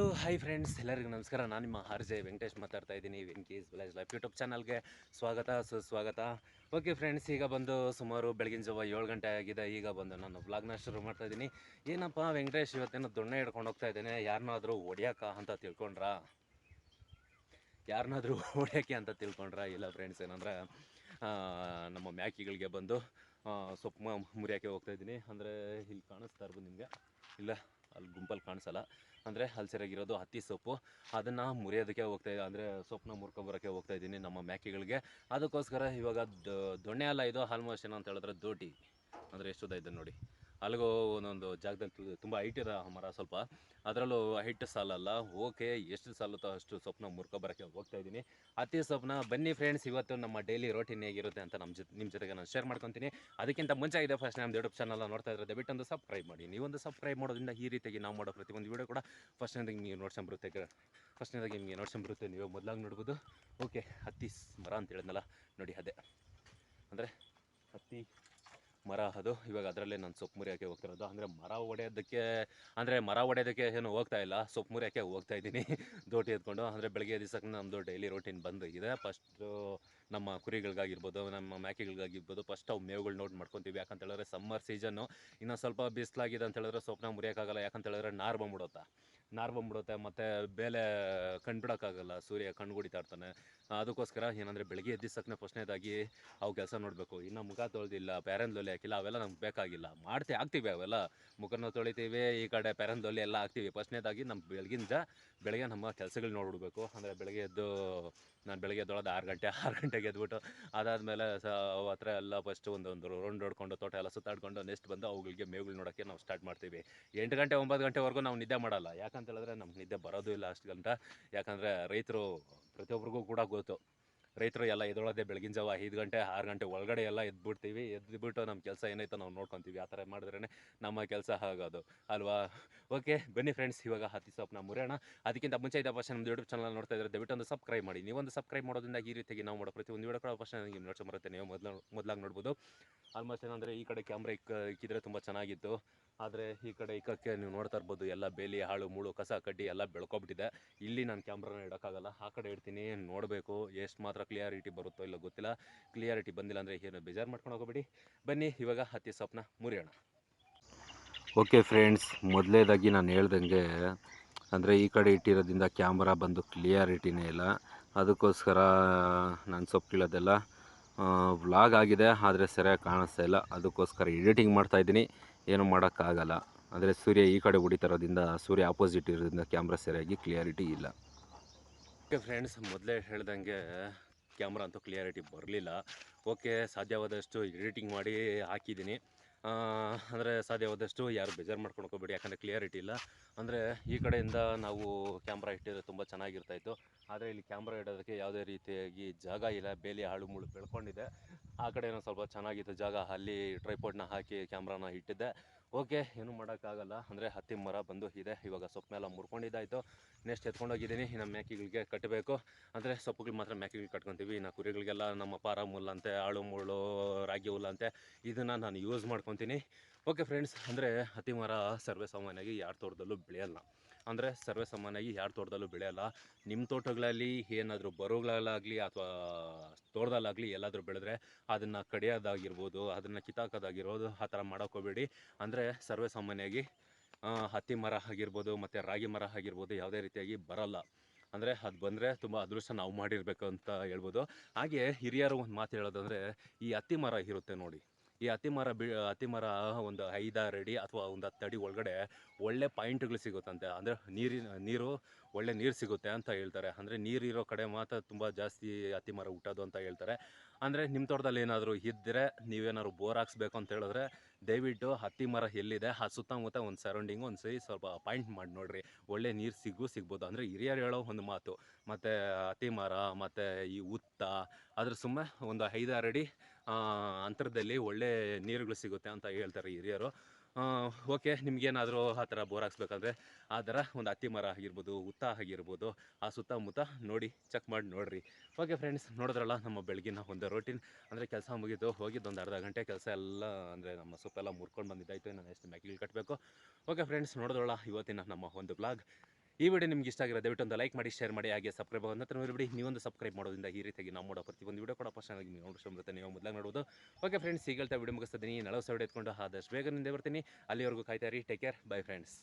Hi friends ಎಲ್ಲರಿಗೂ ನಮಸ್ಕಾರ. ನಾನು ನಿಮ್ಮ ಆರ್ ಜೆ ವೆಂಕಟೇಶ್ ಮಾತಾಡ್ತಾ ಇದ್ದೀನಿ ವೆಂಕೀಸ್ ವಿಲೇಜ್ ಲೈಫ್ ಯೂಟ್ಯೂಬ್ ಚಾನಲ್ಗೆ ಸ್ವಾಗತ, ಸುಸ್ವಾಗತ. ಓಕೆ ಫ್ರೆಂಡ್ಸ್ ಈಗ ಬಂದು ಸುಮಾರು ಬೆಳಗಿನ ಜಾವ ಏಳು ಗಂಟೆ ಆಗಿದೆ. ಈಗ ಬಂದು ನಾನು ಬ್ಲಾಗ್ನ ಶುರು ಮಾಡ್ತಾ ಇದ್ದೀನಿ. ಏನಪ್ಪ ವೆಂಕಟೇಶ್, ಇವತ್ತೇನೋ ದೊಣ್ಣೆ ಹಿಡ್ಕೊಂಡು ಹೋಗ್ತಾ ಇದ್ದೇನೆ. ಯಾರನ್ನಾದರೂ ಹೊಡ್ಯಾಕ ಅಂತ ತಿಳ್ಕೊಂಡ್ರ? ಯಾರನ್ನಾದರೂ ಹೊಡ್ಯಾಕೆ ಅಂತ ತಿಳ್ಕೊಂಡ್ರ? ಇಲ್ಲ ಫ್ರೆಂಡ್ಸ್ ಏನಂದ್ರೆ ನಮ್ಮ ಮ್ಯಾಕಿಗಳಿಗೆ ಬಂದು ಸೊಪ್ಪು ಮುರಿಯೋಕ್ಕೆ ಹೋಗ್ತಾ ಇದ್ದೀನಿ. ಅಂದರೆ, ಇಲ್ಲಿ ಕಾಣಿಸ್ತಾ ಇರ್ಬೋದು ನಿಮಗೆ. ಇಲ್ಲ? ಅಲ್ಲಿ ಗುಂಪಲ್ಲಿ ಕಾಣಿಸಲ್ಲ. ಅಂದರೆ ಹಲ್ಸರಾಗಿರೋದು ಹತ್ತಿ ಸೊಪ್ಪು. ಅದನ್ನು ಮುರಿಯೋದಕ್ಕೆ ಹೋಗ್ತಾ ಇದ್ದೆ. ಅಂದರೆ ಸೊಪ್ಪನ್ನ ಮುರ್ಕೊಬರೋಕ್ಕೆ ಹೋಗ್ತಾ ಇದ್ದೀನಿ ನಮ್ಮ ಮ್ಯಾಕೆಗಳಿಗೆ. ಅದಕ್ಕೋಸ್ಕರ ಇವಾಗ ದೊಣ್ಣೆ ಅಲ್ಲ ಇದು ಆಲ್ಮೋಸ್ಟ್ ಏನಂತ ಹೇಳಿದ್ರೆ ದೋಟಿ. ಅಂದರೆ ಎಷ್ಟು ಉದ್ದ ಇದೆ ನೋಡಿ. ಅಲ್ಲಿಗೂ ಒಂದೊಂದು ಜಾಗದಲ್ಲಿ ತುಂಬ ಹೈಟ್ ಇರೋ ಮರ ಸ್ವಲ್ಪ. ಅದರಲ್ಲೂ ಹೈಟ್ ಸಾಲಲ್ಲ. ಓಕೆ, ಎಷ್ಟು ಸಾಲುತ್ತೋ ಅಷ್ಟು ಸೊಪ್ಪನ್ನ ಮುರ್ಕೊಬರಕ್ಕೆ ಹೋಗ್ತಾ ಇದ್ದೀನಿ. ಅತಿ ಸೊಪ್ಪನ್ನ ಬನ್ನಿ ಫ್ರೆಂಡ್ಸ್ ಇವತ್ತು ನಮ್ಮ ಡೈಲಿ ರೋಟೀನ್ ಹೇಗಿರುತ್ತೆ ಅಂತ ನಮ್ಮ ಜೊತೆ ನಿಮ್ಮ ಜೊತೆಗೆ ನಾನು ಶೇರ್ ಮಾಡ್ಕೊತೀನಿ. ಅದಕ್ಕಿಂತ ಮುಂಚೆ ಇದೆ ಫಸ್ಟ್ ನಮ್ಮ ಯೂಟ್ಯೂಬ್ ಚಾನಲ್ ನೋಡ್ತಾ ಇದ್ರೆ ದಯವಿಟ್ಟು ಒಂದು ಸಬ್ಸ್ಕ್ರೈಬ್ ಮಾಡಿ. ನೀವೊಂದು ಸಬ್ಸ್ಕ್ರೈಬ್ ಮಾಡೋದ್ರಿಂದ ಈ ರೀತಿಯಾಗಿ ನಾವು ಮಾಡೋ ಪ್ರತಿಯೊಂದು ವೀಡಿಯೋ ಕೂಡ ಫಸ್ಟ್ನೇದಾಗಿ ನಿಮಗೆ ನೋಡ್ಸಂಬರುತ್ತೆ ಫಸ್ಟ್ನೇದಾಗಿ ನಿಮಗೆ ನೋಡ್ಸಂಬರುತ್ತೆ ನೀವು ಮೊದಲಾಗಿ ನೋಡ್ಬೋದು. ಓಕೆ ಹತ್ತಿ ಮರ ಅಂತ ಹೇಳಿದ್ನಲ್ಲ, ನೋಡಿ ಅದೇ. ಅಂದರೆ ಹತ್ತಿ ಮರ ಅದು. ಇವಾಗ ಅದರಲ್ಲೇ ನಾನು ಸೊಪ್ಪು ಮುರಿಯೋಕ್ಕೆ ಹೋಗ್ತಿರೋದು. ಅಂದರೆ ಮರ ಒಡೆಯೋದಕ್ಕೆ, ಅಂದರೆ ಮರ ಒಡೆಯೋದಕ್ಕೆ ಏನು ಹೋಗ್ತಾ ಇಲ್ಲ. ಸೊಪ್ಪು ಮುರಿಯೋಕ್ಕೆ ಹೋಗ್ತಾ ಇದ್ದೀನಿ. ದೋಟಿ ಎತ್ಕೊಂಡು. ಅಂದರೆ ಬೆಳಗ್ಗೆ ದಿವಸಕ್ಕೆ ನಮ್ಮದು ಡೈಲಿ ರೋಟೀನ್ ಬಂದು ಇದೆ. ಫಸ್ಟು ನಮ್ಮ ಕುರಿಗಳಿಗಾಗಿರ್ಬೋದು, ನಮ್ಮ ಮ್ಯಾಕೆಗಳಿಗಾಗಿರ್ಬೋದು ಫಸ್ಟ್ ಅವು ಮೇವುಗಳು ನೋಟ್ ಮಾಡ್ಕೊತೀವಿ. ಯಾಕಂತ ಹೇಳಿದ್ರೆ ಸಮ್ಮರ್ ಸೀಸನ್ನು ಇನ್ನೊಂದು ಸ್ವಲ್ಪ ಬಿಸಿಲಾಗಿದೆ ಅಂತ ಹೇಳಿದ್ರೆ ಸೊಪ್ಪನ್ನ ಮುರಿಯೋಕ್ಕಾಗಲ್ಲ. ಯಾಕಂತ ಹೇಳಿದ್ರೆ ನಾರು ಬಂದ್ಬಿಡುತ್ತೆ. ನಾರು ಬಂದ್ಬಿಡುತ್ತೆ ಮತ್ತು ಬೇಲೆ ಕಂಡುಬಿಡೋಕ್ಕಾಗಲ್ಲ ಸೂರ್ಯ ಕಣ್ಣು ಹೊಡಿತಾ ಇರ್ತಾನೆ. ಅದಕ್ಕೋಸ್ಕರ ಏನಂದರೆ ಬೆಳಗ್ಗೆ ಎದ್ದಿಸಕ್ಕೆ ಫಸ್ಟ್ನೇದಾಗಿ ಅವು ಕೆಲಸ ನೋಡಬೇಕು. ಇನ್ನು ಮುಖ ತೊಳೆದಿಲ್ಲ ಪ್ಯಾರನ್ ದೊಲೆ ಹಾಕಿಲ್ಲ, ಅವೆಲ್ಲ ನಮ್ಗೆ ಬೇಕಾಗಿಲ್ಲ. ಮಾಡ್ತಿ ಹಾಕ್ತೀವಿ ಅವೆಲ್ಲ. ಮುಖನ ತೊಳಿತೀವಿ, ಈ ಕಡೆ ಪ್ಯಾರನ್ ದೊಲೆ ಎಲ್ಲ ಹಾಕ್ತೀವಿ ಫಸ್ಟ್ನೇದಾಗಿ ನಮ್ಮ ಬೆಳಗಿನ ಜಾ, ಬೆಳಗ್ಗೆ ನಮ್ಮ ಕೆಲಸಗಳು ನೋಡ್ಬಿಡ್ಬೇಕು. ಅಂದರೆ ಬೆಳಗ್ಗೆ ಎದ್ದು ನಾನು ಬೆಳಗ್ಗೆ ಎದ್ದೊಳೋದು ಆರು ಗಂಟೆ, ಆರು ಗಂಟೆಗೆ ಎದ್ಬಿಟ್ಟು ಅದಾದಮೇಲೆ ಸ ಹತ್ರ ಎಲ್ಲ ಫಸ್ಟ್ ಒಂದೊಂದು ರೌಂಡ್ ಹೊಡ್ಕೊಂಡು, ತೋಟ ಎಲ್ಲ ಸುತ್ತಾಡ್ಕೊಂಡು ನೆಕ್ಸ್ಟ್ ಬಂದು ಅವುಗಳಿಗೆ ಮೇವುಗಳು ನೋಡೋಕ್ಕೆ ನಾವು ಸ್ಟಾರ್ಟ್ ಮಾಡ್ತೀವಿ. ಎಂಟು ಗಂಟೆ, ಒಂಬತ್ತು ಗಂಟೆವರೆಗೂ ನಾವು ನಿದ್ದೆ ಮಾಡಲ್ಲ. ಯಾಕಂತ ಹೇಳಿದ್ರೆ ನಮ್ಗೆ ನಿದ್ದೆ ಬರೋದು ಇಲ್ಲ ಅಷ್ಟು ಗಂಟ. ಯಾಕಂದರೆ ರೈತರು ಪ್ರತಿಯೊಬ್ಬರಿಗೂ ಕೂಡ ಗೊತ್ತು. ರೈತರು ಎಲ್ಲ ಎದ್ದೊಳದೆ ಬೆಳಗಿನ ಜಾವ ಐದು ಗಂಟೆ, ಆರು ಗಂಟೆ ಒಳಗಡೆ ಎಲ್ಲ ಎದ್ಬಿಡ್ತೀವಿ. ಎದ್ಬಿಟ್ಟು ನಮ್ಮ ಕೆಲಸ ಏನೈತೋ ನಾವು ನೋಡ್ಕೊತೀವಿ. ಆ ಥರ ಮಾಡಿದ್ರೇ ನಮ್ಮ ಕೆಲಸ ಆಗೋದು. ಅಲ್ವಾ? ಓಕೆ, ಬನ್ನಿ ಫ್ರೆಂಡ್ಸ್ ಇವಾಗ ಹತ್ತಿ ನಾವು ಮುರಿಯೋಣ. ಅದಕ್ಕಿಂತ ಮುಂಚೆ ಇದ್ದ ಫಸ್ಟ್ ನಮ್ಮ ಯೂಟ್ಯೂಬ್ ಚಾನಲ್ ನೋಡ್ತಾ ಇದ್ದಾರೆ ದಯವಿಟ್ಟು ಒಂದು ಸಬ್ಸ್ಕ್ರೈಬ್ ಮಾಡಿ. ನೀವೊಂದು ಸಬ್ಸ್ಕ್ರೈಬ್ ಮಾಡೋದ್ರಿಂದ ಈ ರೀತಿಯಾಗಿ ನಾವು ಮಾಡೋ ಪ್ರತಿ ಒಂದು ವಿಡಿಯೋ ಕೂಡ ಫಸ್ಟ್ ನಿಮಗೆ ನೋಡ್ಸೋ ಬರುತ್ತೆ. ನೀವು ಮೊದಲು, ಮೊದಲಾಗಿ ನೋಡ್ಬೋದು. ಆಲ್ಮೋಸ್ಟ್ ಏನಂದರೆ ಈ ಕಡೆ ಕ್ಯಾಮ್ರಾ ಇಕ್ಕ ಇಕ್ಕಿದ್ರೆ ತುಂಬ ಚೆನ್ನಾಗಿತ್ತು. ಆದರೆ ಈ ಕಡೆ ಇಕ್ಕಕ್ಕೆ ನೀವು ನೋಡ್ತಾ ಇರ್ಬೋದು, ಎಲ್ಲ ಬೇಲಿ, ಹಾಳು, ಮೂಳು, ಕಸ, ಕಡ್ಡಿ ಎಲ್ಲ ಬೆಳ್ಕೊಬಿಟ್ಟಿದೆ. ಇಲ್ಲಿ ನಾನು ಕ್ಯಾಮ್ರಾನ ಇಡೋಕ್ಕಾಗಲ್ಲ, ಆ ಕಡೆ ಇಡ್ತೀನಿ, ನೋಡಬೇಕು, ಎಷ್ಟು ಮಾತ್ರ ಕ್ಲಿಯಾರಿಟಿ ಬರುತ್ತೋ ಇಲ್ಲ ಗೊತ್ತಿಲ್ಲ. ಕ್ಲಿಯಾರಿಟಿ ಬಂದಿಲ್ಲ ಅಂದರೆ ಏನು ಬೇಜಾರು ಮಾಡ್ಕೊಂಡು ಹೋಗೋಬೇಡಿ. ಬನ್ನಿ, ಇವಾಗ ಹತ್ತಿ ಸೊಪ್ಪನ್ನ ಮುರಿಯೋಣ. ಓಕೆ ಫ್ರೆಂಡ್ಸ್ ಮೊದಲೇದಾಗಿ ನಾನು ಹೇಳ್ದಂಗೆ, ಅಂದರೆ ಈ ಕಡೆ ಇಟ್ಟಿರೋದ್ರಿಂದ ಕ್ಯಾಮ್ರಾ ಬಂದು ಕ್ಲಿಯಾರಿಟಿನೇ ಇಲ್ಲ. ಅದಕ್ಕೋಸ್ಕರ ನಾನು ಸೊಪ್ಪು ಕೀಳೋದೆಲ್ಲ ವ್ಲಾಗ್ ಆಗಿದೆ, ಆದರೆ ಸರಿಯಾಗಿ ಕಾಣಿಸ್ತಾ ಇಲ್ಲ. ಅದಕ್ಕೋಸ್ಕರ ಎಡಿಟಿಂಗ್ ಮಾಡ್ತಾಯಿದ್ದೀನಿ ಏನು ಮಾಡೋಕ್ಕಾಗಲ್ಲ. ಅಂದರೆ ಸೂರ್ಯ ಈ ಕಡೆ ಹೊಡಿತಾ ಇರೋದ್ರಿಂದ ಸೂರ್ಯ ಆಪೋಸಿಟ್ ಇರೋದ್ರಿಂದ ಕ್ಯಾಮ್ರಾ ಸರಿಯಾಗಿ ಕ್ಲಿಯಾರಿಟಿ ಇಲ್ಲ. ಓಕೆ ಫ್ರೆಂಡ್ಸ್ ಮೊದಲೇ ಹೇಳ್ದಂಗೆ ಕ್ಯಾಮ್ರಾ ಅಂತೂ ಕ್ಲಿಯಾರಿಟಿ ಬರಲಿಲ್ಲ. ಓಕೆ ಸಾಧ್ಯವಾದಷ್ಟು ಎಡಿಟಿಂಗ್ ಮಾಡಿ ಹಾಕಿದ್ದೀನಿ. ಅಂದರೆ ಸಾಧ್ಯವಾದಷ್ಟು ಯಾರು ಬೇಜಾರು ಮಾಡ್ಕೊಂಡು ಹೋಗ್ಬೇಡಿ, ಯಾಕಂದರೆ ಕ್ಲಿಯಾರಿಟಿ ಇಲ್ಲ. ಅಂದರೆ ಈ ಕಡೆಯಿಂದ ನಾವು ಕ್ಯಾಮ್ರಾ ಇಟ್ಟಿದ್ರೆ ತುಂಬ ಚೆನ್ನಾಗಿರ್ತಾಯಿತ್ತು ಆದರೆ ಇಲ್ಲಿ ಕ್ಯಾಮ್ರಾ ಇಡೋದಕ್ಕೆ ಯಾವುದೇ ರೀತಿಯಾಗಿ ಜಾಗ ಇಲ್ಲ. ಬೇಲಿ ಹಾಳು ಮುಳು ಬೆಳ್ಕೊಂಡಿದೆ. ಆ ಕಡೆ ಏನೋ ಸ್ವಲ್ಪ ಚೆನ್ನಾಗಿತ್ತು ಜಾಗ ಅಲ್ಲಿ ಟ್ರೈಪೋಡ್ನ ಹಾಕಿ ಕ್ಯಾಮ್ರಾನ ಇಟ್ಟಿದ್ದೆ. ಓಕೆ, ಏನು ಮಾಡೋಕ್ಕಾಗಲ್ಲ. ಅಂದರೆ ಹತ್ತಿ ಮರ ಬಂದು ಇದೆ. ಇವಾಗ ಸೊಪ್ಪನ್ನೆಲ್ಲ ಮುರ್ಕೊಂಡಿದ್ದಾಯಿತು. ನೆಕ್ಸ್ಟ್ ಎತ್ಕೊಂಡೋಗಿದ್ದೀನಿ. ಇನ್ನು ಮೇಕೆಗಳಿಗೆ ಕಟ್ಟಬೇಕು. ಅಂದರೆ ಸೊಪ್ಪುಗಳು ಮಾತ್ರ ಮೇಕೆಗಳಿಗೆ ಕಟ್ಕೊತೀವಿ. ಇನ್ನು ಕುರಿಗಳಿಗೆಲ್ಲ ನಮ್ಮ ಪಾರ ಮುಲ್ಲಂತೆ ಆಳು ಮುಳ್ಳು, ರಾಗಿ ಹುಲ್ಲಂತೆ ಇದನ್ನು ನಾನು ಯೂಸ್ ಮಾಡ್ಕೊತೀನಿ. ಓಕೆ ಫ್ರೆಂಡ್ಸ್ ಅಂದರೆ ಹತ್ತಿ ಮರ ಸರ್ವೇ ಸಾಮಾನ್ಯವಾಗಿ ಯಾರ ತೋಟದಲ್ಲೂ ಬೆಳೆಯಲ್ಲ. ಅಂದರೆ ಸರ್ವೇ ಸಾಮಾನ್ಯವಾಗಿ ಯಾರ ತೋಟದಲ್ಲೂ ಬೆಳೆಯಲ್ಲ. ನಿಮ್ಮ ತೋಟಗಳಲ್ಲಿ ಏನಾದರೂ ಬರೋಗಳಾಗಲಿ ಅಥವಾ ತೋಟದಲ್ಲಾಗಲಿ ಎಲ್ಲಾದರೂ ಬೆಳೆದ್ರೆ ಅದನ್ನು ಕಡಿಯೋದಾಗಿರ್ಬೋದು, ಅದನ್ನು ಕಿತ್ತಾಕೋದಾಗಿರ್ಬೋದು, ಆ ಥರ ಮಾಡೋಕ್ಕೋಗ್ಬೇಡಿ ಅಂದರೆ ಸರ್ವೇ ಸಾಮಾನ್ಯವಾಗಿ ಹತ್ತಿ ಮರ ಆಗಿರ್ಬೋದು ಮತ್ತು ರಾಗಿ ಮರ ಆಗಿರ್ಬೋದು ಯಾವುದೇ ರೀತಿಯಾಗಿ ಬರಲ್ಲ. ಅಂದರೆ ಅದು ಬಂದರೆ ತುಂಬ ಅದೃಷ್ಟ ನಾವು ಮಾಡಿರಬೇಕು ಅಂತ ಹೇಳ್ಬೋದು. ಹಾಗೆ ಹಿರಿಯರು ಒಂದು ಮಾತು ಹೇಳೋದಂದರೆ ಈ ಹತ್ತಿ ಮರ ಇರುತ್ತೆ ನೋಡಿ. ಈ ಹತ್ತಿ ಮರ ಬಿ ಅತಿ ಮರ ಒಂದು ಐದಾರು ಅಡಿ ಅಥವಾ ಒಂದು ಹತ್ತು ಅಡಿ ಒಳಗಡೆ ಒಳ್ಳೆ ಪಾಯಿಂಟ್ಗಳು ಸಿಗುತ್ತಂತೆ. ಅಂದರೆ ನೀರಿನ, ನೀರು ಒಳ್ಳೆ ನೀರು ಸಿಗುತ್ತೆ ಅಂತ ಹೇಳ್ತಾರೆ. ಅಂದರೆ ನೀರಿರೋ ಕಡೆ ಮಾತ್ರ ತುಂಬ ಜಾಸ್ತಿ ಅತಿ ಮರ ಹುಟ್ಟೋದು ಅಂತ ಹೇಳ್ತಾರೆ. ಅಂದರೆ ನಿಮ್ಮ ತೋಟದಲ್ಲಿ ಏನಾದರೂ ಇದ್ದರೆ ನೀವೇನಾದ್ರು ಬೋರ್ ಹಾಕ್ಸ್ಬೇಕು ಅಂತ ಹೇಳಿದ್ರೆ ದಯವಿಟ್ಟು ಹತ್ತಿ ಮರ ಎಲ್ಲಿದೆ? ಆ ಸುತ್ತಮುತ್ತ ಒಂದು ಸರೌಂಡಿಂಗು ಒಂದು ಸರಿ ಸ್ವಲ್ಪ ಪಾಯಿಂಟ್ ಮಾಡಿ ನೋಡಿರಿ. ಒಳ್ಳೆ ನೀರು ಸಿಗು ಸಿಗ್ಬೋದು. ಅಂದರೆ ಹಿರಿಯರು ಹೇಳೋ ಒಂದು ಮಾತು. ಮತ್ತು ಹತ್ತಿ ಮರ, ಮತ್ತು ಈ ಉತ್ತ, ಅದ್ರ ಸುಮ್ಮನೆ ಒಂದು ಐದಾರು ಅಡಿ ಅಂತರದಲ್ಲಿ ಒಳ್ಳೆ ನೀರುಗಳು ಸಿಗುತ್ತೆ ಅಂತ ಹೇಳ್ತಾರೆ ಹಿರಿಯರು. ಓಕೆ, ನಿಮಗೇನಾದರೂ ಆ ಥರ ಬೋರ್ ಹಾಕ್ಸ್ಬೇಕಂದ್ರೆ ಆ ಥರ ಒಂದು ಅತ್ತಿ ಮರ ಆಗಿರ್ಬೋದು ಉತ್ತ ಆಗಿರ್ಬೋದು, ಆ ಸುತ್ತಮುತ್ತ ನೋಡಿ ಚೆಕ್ ಮಾಡಿ ನೋಡಿರಿ. ಓಕೆ ಫ್ರೆಂಡ್ಸ್ ನೋಡಿದ್ರಲ್ಲ ನಮ್ಮ ಬೆಳಗಿನ ಒಂದು ರೋಟೀನ್ ಅಂದರೆ ಕೆಲಸ ಮುಗಿದು ಹೋಗಿದ್ದು ಒಂದು ಅರ್ಧ ಗಂಟೆ ಕೆಲಸ ಎಲ್ಲ, ಅಂದರೆ ನಮ್ಮ ಸೊಪ್ಪೆಲ್ಲ ಮುರ್ಕೊಂಡು ಬಂದಿದ್ದಾಯಿತು ನಾನು ಎಷ್ಟು ಮೆಕ್ಕಿಗೆ ಕಟ್ಟಬೇಕು ಓಕೆ ಫ್ರೆಂಡ್ಸ್ ನೋಡಿದ್ರಲ್ಲ ಇವತ್ತಿನ ನಮ್ಮ ಒಂದು ಬ್ಲಾಗ್ ಈ ವಿಡಿಯೋ ನಿಮ್ಗೆ ಇಷ್ಟ ಆಗಿರೋ ದಯವಿಟ್ಟು ಒಂದು ಲೈಕ್ ಮಾಡಿ, ಶೇರ್ ಮಾಡಿ, ಹಾಗೆ ಸಬ್ಸ್ಕ್ರೈಬ್ ಅಂತ ನೋಡಿಬಿಡಿ ನೀವೊಂದು ಸಬ್ಸ್ಕ್ರೈಬ್ ಮಾಡೋದ್ರಿಂದ ಈ ರೀತಿಯಾಗಿ ನಾವು ಮಾಡೋ ಒಂದು ವಿಡಿಯೋ ಕೂಡ ಫಸ್ಟ್ ನೀವು ನೋಡೋ ಬರುತ್ತೆ ನೀವು ಮೊದಲಾಗಿ ನೋಡೋದು ಓಕೆ ಫ್ರೆಂಡ್ಸ್ ಈಗ ಹೇಳ್ತಾ ವಿಡಿಯೋ ಮುಗಿಸ್ತಿದ್ದೀನಿ ನಲವತ್ತು ಸಾವಿರ ಎತ್ಕೊಂಡು ಆದಷ್ಟು ಬೇಗ ನಿಂದೆ ಬರ್ತೀನಿ. ಅಲ್ಲಿವರೆಗೂ ಕಾಯ್ತಾ ರೀ ಟೇಕ್ ಕೇರ್ ಬೈ ಫ್ರೆಂಡ್ಸ್